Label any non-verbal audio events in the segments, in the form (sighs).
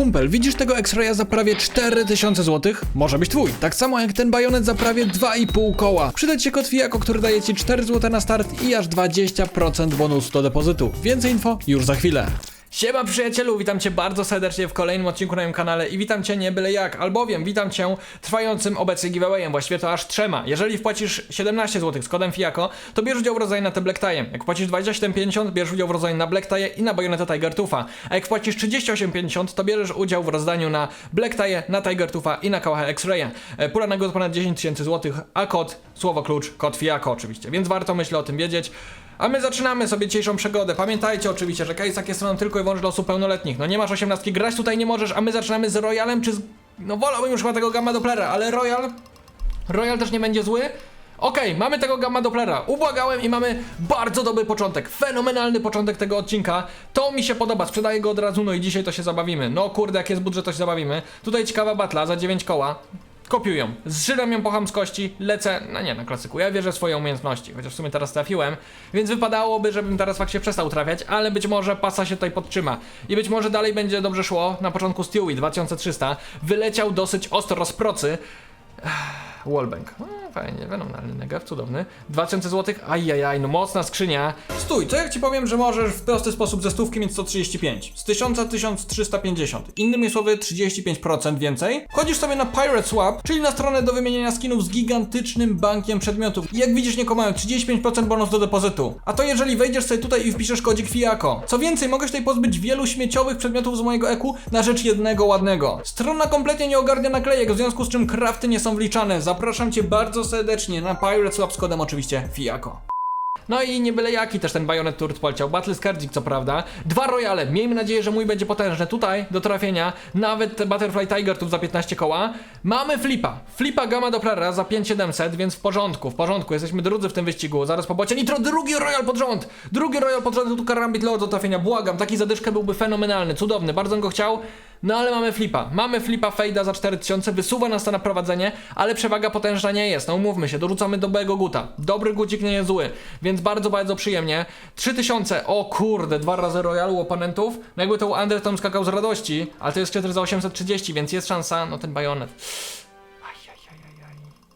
kumpel, widzisz tego X-Raya za prawie 4000 zł? Może być twój. Tak samo jak ten bajonet za prawie 2,5 koła. Przyda ci się kod Fijako, który daje ci 4 zł na start i aż 20% bonusu do depozytu. Więcej info już za chwilę. Siema przyjacielu, witam cię bardzo serdecznie w kolejnym odcinku na moim kanale i witam cię nie byle jak, albowiem witam cię trwającym obecnie giveawayem, właściwie to aż trzema. Jeżeli wpłacisz 17 zł z kodem FIAKO, to bierz udział w rozdaniu na te Black Tie. Jak wpłacisz 27,50, bierz udział w rozdaniu na Black Tie i na Bajoneta Tiger Tufa. A jak wpłacisz 38,50, to bierzesz udział w rozdaniu na Black Tie, na Tiger Tufa i na Kałacha X-Raya. E, Pula nagród ponad 10 tysięcy złotych, a kod, słowo klucz, kod FIAKO oczywiście, więc warto myślę o tym wiedzieć. A my zaczynamy sobie dzisiejszą przygodę. Pamiętajcie oczywiście, że Kajsak jest stroną tylko i wyłącznie dla osób pełnoletnich. No nie masz 18, grać tutaj nie możesz, a my zaczynamy z Royalem czy z... No wolałbym już chyba tego Gamma Dopplera, ale Royal... Royal też nie będzie zły. Okej, mamy tego Gamma Dopplera. Ubłagałem i mamy bardzo dobry początek. Fenomenalny początek tego odcinka. To mi się podoba, sprzedaję go od razu, no i dzisiaj to się zabawimy. No kurde, jak jest budżet, to się zabawimy. Tutaj ciekawa batla za 9 koła. Kopiują. Zżyrem ją po chamskości, lecę, no nie, na klasyku. Ja wierzę w swoje umiejętności, chociaż w sumie teraz trafiłem, więc wypadałoby, żebym teraz faktycznie przestał trafiać, ale być może pasa się tutaj podtrzyma. I być może dalej będzie dobrze szło. Na początku Stewie 2300 wyleciał dosyć ostro z procy. (sighs) Wallbang. No, fajnie, fenomenalny negaw, cudowny. 2000 zł, ajajaj, no mocna skrzynia. Stój, to jak ci powiem, że możesz w prosty sposób ze stówki mieć 135. Z 1000 1350. Innymi słowy 35% więcej. Chodzisz sobie na Pirate Swap, czyli na stronę do wymieniania skinów z gigantycznym bankiem przedmiotów. I jak widzisz, nie mają 35% bonus do depozytu. A to jeżeli wejdziesz sobie tutaj i wpiszesz kodzik FIAKO. Co więcej, mogę się tutaj pozbyć wielu śmieciowych przedmiotów z mojego EQ na rzecz jednego ładnego. Strona kompletnie nie ogarnia naklejek, w związku z czym krafty nie są wliczane. Zapraszam cię bardzo serdecznie na Pirate Swap z kodem oczywiście FIAKO. No i nie byle jaki też ten Bayonet Turt poleciał. Battle Skardzik co prawda. Dwa Royale. Miejmy nadzieję, że mój będzie potężny. Tutaj do trafienia nawet te Butterfly Tiger tu za 15 koła. Mamy Flipa. Flipa Gamma Dopplera za 5700, więc w porządku, w porządku. Jesteśmy drudzy w tym wyścigu. Zaraz po bocie. Nitro, drugi Royal pod rząd. Drugi Royal pod rząd. Tu Karambit Lord do trafienia. Błagam, taki zadyszkę byłby fenomenalny, cudowny. Bardzo bym go chciał. No ale mamy flipa. Mamy flipa Fejda za 4000, wysuwa nas to na prowadzenie, ale przewaga potężna nie jest. No umówmy się, dorzucamy dobrego guta. Dobry gucik nie jest zły, więc bardzo, bardzo przyjemnie. 3000, o kurde, dwa razy royalu oponentów. No jakby to Under tam skakał z radości, ale to jest 4 za 830, więc jest szansa, no ten bajonet.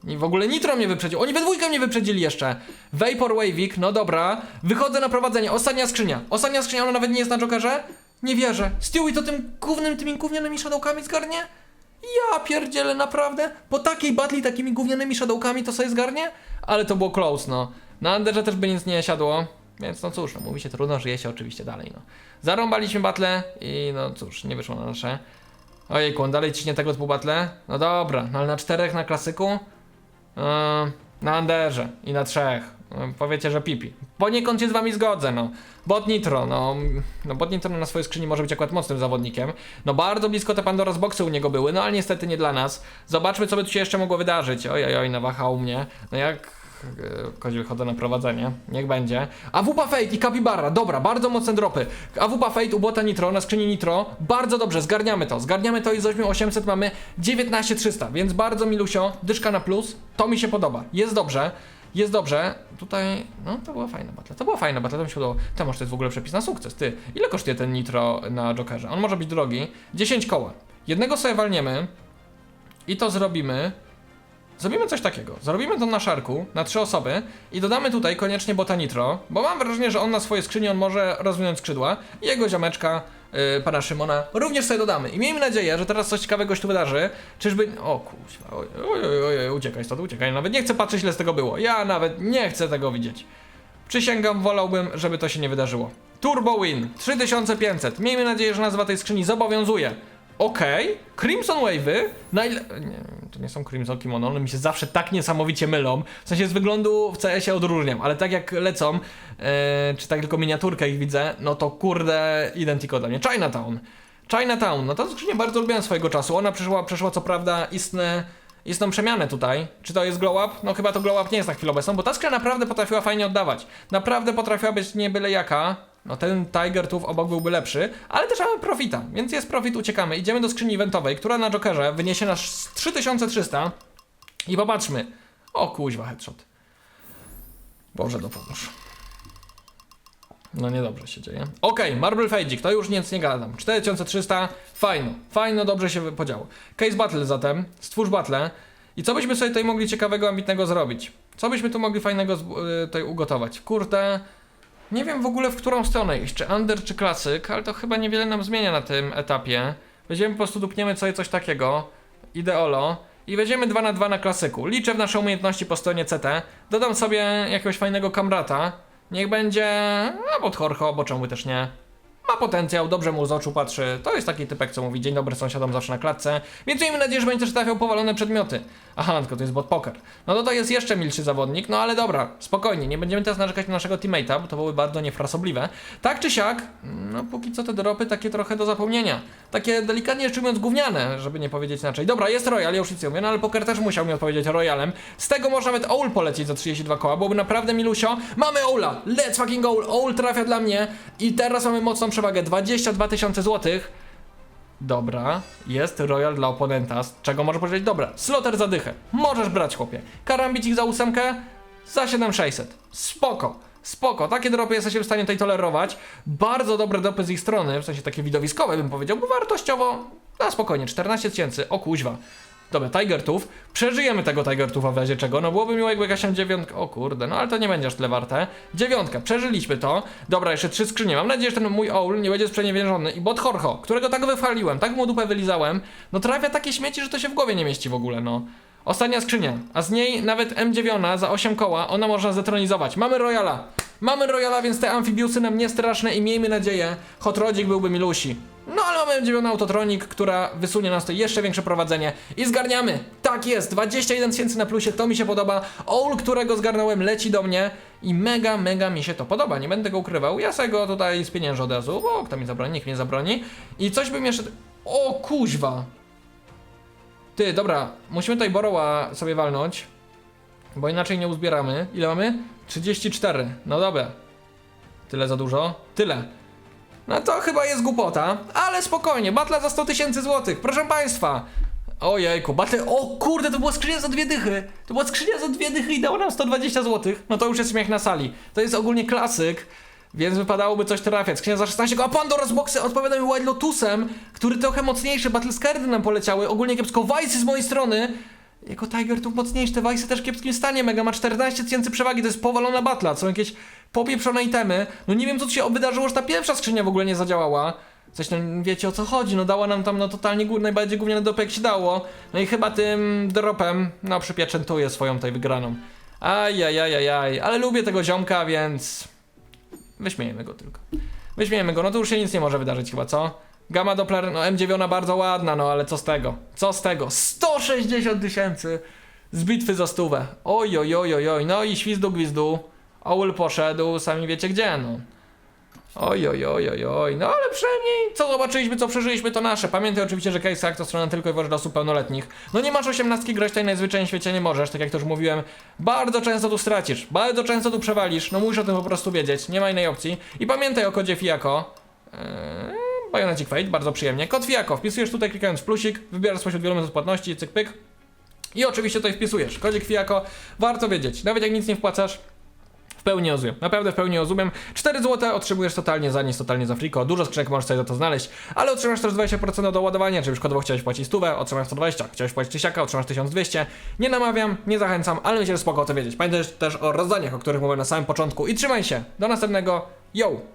I w ogóle Nitro mnie wyprzedził. Oni we dwójkę mnie wyprzedzili jeszcze. Vapor Wavik, no dobra. Wychodzę na prowadzenie. Ostatnia skrzynia. Ostatnia skrzynia, ona nawet nie jest na Jokerze? Nie wierzę. Stewie to tym głównym, tymi gównianymi shadowkami zgarnie? Ja pierdzielę, naprawdę? Po takiej batli takimi gównianymi shadowkami to sobie zgarnie? Ale to było close, no. Na Anderze też by nic nie siadło. Więc no cóż, no, mówi się trudno, żyje się oczywiście dalej, no. Zarąbaliśmy battle i no cóż, nie wyszło na nasze. Ojejku, on dalej ciśnie tego typu battle? No dobra, no ale na czterech na klasyku? Yy, na Anderze i na trzech. Powiecie, że pipi. Poniekąd się z wami zgodzę, no. Bot Nitro, no, no Bot Nitro na swojej skrzyni może być akurat mocnym zawodnikiem. No bardzo blisko te Pandora's Boxy u niego były, no ale niestety nie dla nas. Zobaczmy, co by tu się jeszcze mogło wydarzyć. Oj, oj, oj, mnie. No jak e, Kozi wychodzę na prowadzenie, niech będzie. AWP Fate i Capybara, dobra, bardzo mocne dropy. AWP Fate u bota Nitro, na skrzyni Nitro, bardzo dobrze, zgarniamy to. Zgarniamy to i z 8800 mamy 19300, więc bardzo milusio, dyszka na plus, to mi się podoba, jest dobrze. Jest dobrze, tutaj, no to była fajna battle, to była fajna battle, to mi się udało. To może to jest w ogóle przepis na sukces, ty. Ile kosztuje ten Nitro na Jokerze? On może być drogi, 10 koła. Jednego sobie walniemy i to zrobimy Zrobimy coś takiego. Zrobimy to na szarku, na trzy osoby i dodamy tutaj koniecznie bota Nitro, bo mam wrażenie, że on na swojej skrzyni on może rozwinąć skrzydła i jego ziomeczka, yy, pana Szymona, również sobie dodamy. I miejmy nadzieję, że teraz coś ciekawego się tu wydarzy. Czyżby... O kuźwa, oj, oj, oj, oj, uciekaj stąd, uciekaj. Nawet nie chcę patrzeć, ile z tego było. Ja nawet nie chcę tego widzieć. Przysięgam, wolałbym, żeby to się nie wydarzyło. Turbo Win 3500. Miejmy nadzieję, że nazwa tej skrzyni zobowiązuje. Okej, Crimson Wave'y, najle... Nie, nie są Crimson Kimono, one mi się zawsze tak niesamowicie mylą. W sensie z wyglądu w CS-ie odróżniam, ale tak jak lecą, e, czy tak tylko miniaturkę ich widzę, no to kurde, identico dla mnie. Chinatown. Chinatown, no to skrzynię bardzo lubiłem swojego czasu. Ona przeszła, przeszła co prawda istne, istną przemianę tutaj. Czy to jest glow up? No chyba to glow up nie jest na chwilę obecną, bo ta skrzynia naprawdę potrafiła fajnie oddawać. Naprawdę potrafiła być nie byle jaka. No ten Tiger tu w obok byłby lepszy, ale też mamy profita, więc jest profit, uciekamy. Idziemy do skrzyni eventowej, która na Jokerze wyniesie nas 3300 i popatrzmy. O kuźwa, headshot. Boże dopomóż. No niedobrze się dzieje. Okej, Marble Fejdzik, to już nic nie gadam. 4300, fajno, fajno, dobrze się podziało. Case Battle zatem, stwórz battle. I co byśmy sobie tutaj mogli ciekawego, ambitnego zrobić? Co byśmy tu mogli fajnego y, tutaj ugotować? Kurde, nie wiem w ogóle w którą stronę iść, czy Under, czy Klasyk, ale to chyba niewiele nam zmienia na tym etapie. Weźmiemy po prostu, dupniemy sobie coś takiego, ideolo, i weźmiemy 2 na 2 na Klasyku. Liczę w nasze umiejętności po stronie CT, dodam sobie jakiegoś fajnego kamrata, niech będzie, no pod Horcho, bo czemu też nie. Ma potencjał, dobrze mu z oczu patrzy. To jest taki typek, co mówi dzień dobry sąsiadom zawsze na klatce. Więc miejmy nadzieję, że będzie też trafiał powalone przedmioty. Aha, tylko to jest bot poker. No to to jest jeszcze milszy zawodnik, no ale dobra, spokojnie, nie będziemy teraz narzekać na naszego teammate'a, bo to były bardzo niefrasobliwe. Tak czy siak, no póki co te dropy takie trochę do zapomnienia. Takie delikatnie rzecz ujmując gówniane, żeby nie powiedzieć inaczej. Dobra, jest Royal, ja już nic nie mówię, no ale poker też musiał mi odpowiedzieć Royalem. Z tego może nawet Owl polecieć za 32 koła, byłoby naprawdę milusio. Mamy Owla, let's fucking Owl, Owl trafia dla mnie i teraz mamy mocną przewagę, 22 tysiące złotych. Dobra, jest Royal dla oponenta, z czego może powiedzieć, dobra, sloter za dychę, możesz brać chłopie. Karambicik za ósemkę, za 7600. Spoko, spoko, takie dropy jesteście w stanie tutaj tolerować. Bardzo dobre dropy z ich strony, w sensie takie widowiskowe bym powiedział, bo wartościowo, na spokojnie, 14 tysięcy, o kuźwa. Dobra, Tiger Tooth. Przeżyjemy tego Tiger Tootha w razie czego. No byłoby miło jakby jakaś tam dziewiątka. O kurde, no ale to nie będzie aż tyle warte. Dziewiątka, przeżyliśmy to. Dobra, jeszcze trzy skrzynie. Mam nadzieję, że ten mój owl nie będzie sprzeniewierzony. I bot Horcho, którego tak wychwaliłem, tak mu dupę wylizałem. No trafia takie śmieci, że to się w głowie nie mieści w ogóle, no. Ostatnia skrzynia, a z niej nawet M9 za 8 koła, ona można zetronizować. Mamy Royala. Mamy Royala, więc te amfibiusy nam nie straszne i miejmy nadzieję, Hot Rodzik byłby milusi. No M9 Autotronik, która wysunie nas to jeszcze większe prowadzenie i zgarniamy. Tak jest, 21 tysięcy na plusie, to mi się podoba. Owl, którego zgarnąłem, leci do mnie i mega, mega mi się to podoba, nie będę go ukrywał. Ja sobie go tutaj spieniężę od razu, bo kto mi zabroni, nikt mnie zabroni. I coś bym jeszcze... O kuźwa! Ty, dobra, musimy tutaj Boroła sobie walnąć, bo inaczej nie uzbieramy. Ile mamy? 34. No dobra. Tyle za dużo? Tyle. No to chyba jest głupota, ale spokojnie, batla za 100 tysięcy złotych, proszę państwa. Ojejku, battle, o kurde, to była skrzynia za dwie dychy. To była skrzynia za dwie dychy i dało nam 120 złotych. No to już jest śmiech na sali. To jest ogólnie klasyk. Więc wypadałoby coś trafiać. Skrzynia za 16, a Pandora's Boxy odpowiada mi White Lotusem, który trochę mocniejszy, Battle nam poleciały, ogólnie kiepsko, Vice z mojej strony. Jako Tiger tu mocniejszy, te Vice też w kiepskim stanie, Mega ma 14 tysięcy przewagi, to jest powalona batla, są jakieś popieprzone itemy. No nie wiem co tu się wydarzyło, że ta pierwsza skrzynia w ogóle nie zadziałała. Coś tam wiecie o co chodzi, no dała nam tam no totalnie gór, najbardziej gówniany dopek jak się dało. No i chyba tym dropem, no przypieczętuję swoją tutaj wygraną. Ajajajajaj, ale lubię tego ziomka, więc... Wyśmiejemy go tylko. Wyśmiejemy go, no to już się nic nie może wydarzyć chyba, co? Gamma Doppler, no M9 bardzo ładna, no ale co z tego? Co z tego? 160 tysięcy z bitwy za stówę. Oj, oj, oj, oj, oj, no i świzdu gwizdu. Owl poszedł, sami wiecie gdzie, no. Oj, oj, oj, oj, oj, no ale przynajmniej co zobaczyliśmy, co przeżyliśmy, to nasze. Pamiętaj oczywiście, że Case to strona tylko i wyłącznie dla osób pełnoletnich. No nie masz 18 grać tutaj najzwyczajniej w świecie nie możesz, tak jak to już mówiłem. Bardzo często tu stracisz, bardzo często tu przewalisz, no musisz o tym po prostu wiedzieć, nie ma innej opcji. I pamiętaj o kodzie FIAKO. Eee, Bionecik Fate, bardzo przyjemnie. Kod FIAKO, wpisujesz tutaj klikając w plusik, wybierasz spośród wielu metod płatności, cyk pyk. I oczywiście tutaj wpisujesz kodzik FIAKO, warto wiedzieć, nawet jak nic nie wpłacasz, w pełni rozumiem, naprawdę w pełni rozumiem. 4 zł otrzymujesz totalnie za nic, totalnie za friko. Dużo skrzynek możesz sobie za to znaleźć, ale otrzymasz też 20% do ładowania, czyli przykładowo chciałeś płacić stówę, otrzymasz 120, chciałeś płacić tysiaka, otrzymasz 1200. Nie namawiam, nie zachęcam, ale myślę, że spoko o to wiedzieć. Pamiętaj też o rozdaniach, o których mówiłem na samym początku i trzymaj się. Do następnego. Yo!